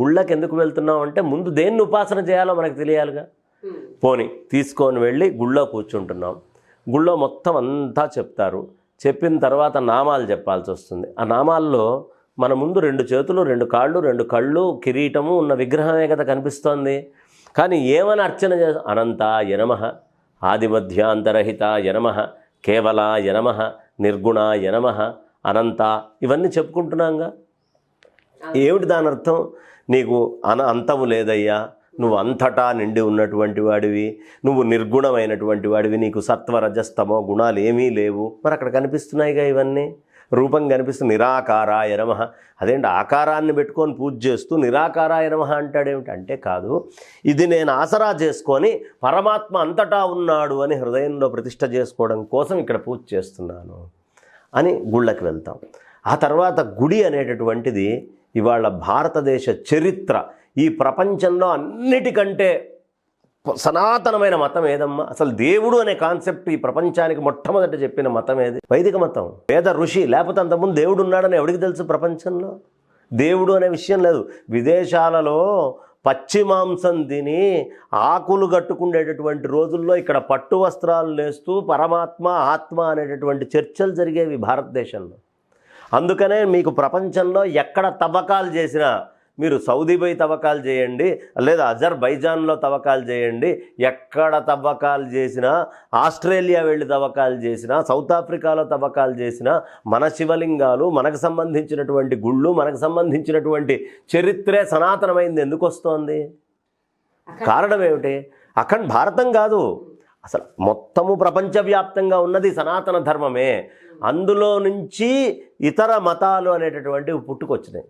గుళ్ళకి ఎందుకు వెళ్తున్నాం అంటే ముందు దేన్ని ఉపాసన చేయాలో మనకు తెలియాలిగా. పోని తీసుకొని వెళ్ళి గుళ్ళో కూర్చుంటున్నాం. గుళ్ళో మొత్తం అంతా చెప్తారు. చెప్పిన తర్వాత నామాలు చెప్పాల్సి వస్తుంది. ఆ నామాల్లో మన ముందు రెండు చేతులు రెండు కాళ్ళు రెండు కళ్ళు కిరీటము ఉన్న విగ్రహమే కదా కనిపిస్తోంది. కానీ ఏమని అర్చన చే అనంత యనమ ఆదిమధ్యాంతరహిత యనమ కేవల యనమ నిర్గుణ యనమ అనంత ఇవన్నీ చెప్పుకుంటున్నాంగా. ఏమిటి దాని అర్థం? నీకు అన అంతము లేదయ్యా. నువ్వు అంతటా నిండి ఉన్నటువంటి వాడివి. నువ్వు నిర్గుణమైనటువంటి వాడివి. నీకు సత్వరజస్తమో గుణాలు ఏమీ లేవు. మరి అక్కడ కనిపిస్తున్నాయిగా ఇవన్నీ? రూపం కనిపిస్తుంది నిరాకారాయ నమ. అదేంటి? ఆకారాన్ని పెట్టుకొని పూజ చేస్తూ నిరాకారాయ నమ అంటాడేమిటి? అంటే కాదు ఇది నేను ఆసరా చేసుకొని పరమాత్మ అంతటా ఉన్నాడు అని హృదయంలో ప్రతిష్ట చేసుకోవడం కోసం ఇక్కడ పూజ చేస్తున్నాను అని గుళ్ళకి వెళ్తాం. ఆ తర్వాత గుడి అనేటటువంటిది ఇవాళ భారతదేశ చరిత్ర. ఈ ప్రపంచంలో అన్నిటికంటే సనాతనమైన మతం ఏదమ్మా? అసలు దేవుడు అనే కాన్సెప్ట్ ఈ ప్రపంచానికి మొట్టమొదట చెప్పిన మతం ఏది? వైదిక మతం. వేద ఋషి లేకపోతే అంతకుముందు దేవుడు ఉన్నాడని ఎవడికి తెలుసు ప్రపంచంలో? దేవుడు అనే విషయం లేదు. విదేశాలలో పచ్చి మాంసం తిని ఆకులు కట్టుకునేటటువంటి రోజుల్లో ఇక్కడ పట్టు వస్త్రాలు లేస్తూ పరమాత్మ ఆత్మ అనేటటువంటి చర్చలు జరిగేవి భారతదేశంలో. అందుకనే మీకు ప్రపంచంలో ఎక్కడ తవ్వకాలు చేసినా మీరు సౌదీ పోయి తవ్వకాలు చేయండి లేదా అజర్బైజాన్లో తవ్వకాలు చేయండి. ఎక్కడ తవ్వకాలు చేసినా ఆస్ట్రేలియా వెళ్ళి తవ్వకాలు చేసినా సౌత్ ఆఫ్రికాలో తవ్వకాలు చేసినా మన శివలింగాలు మనకు సంబంధించినటువంటి గుళ్ళు మనకు సంబంధించినటువంటి చరిత్రే సనాతనమైంది. ఎందుకు వస్తోంది? కారణం ఏమిటి? అఖండ భారతం కాదు. అసలు మొత్తము ప్రపంచవ్యాప్తంగా ఉన్నది సనాతన ధర్మమే. అందులో నుంచి ఇతర మతాలు అనేటటువంటివి పుట్టుకొచ్చినాయి.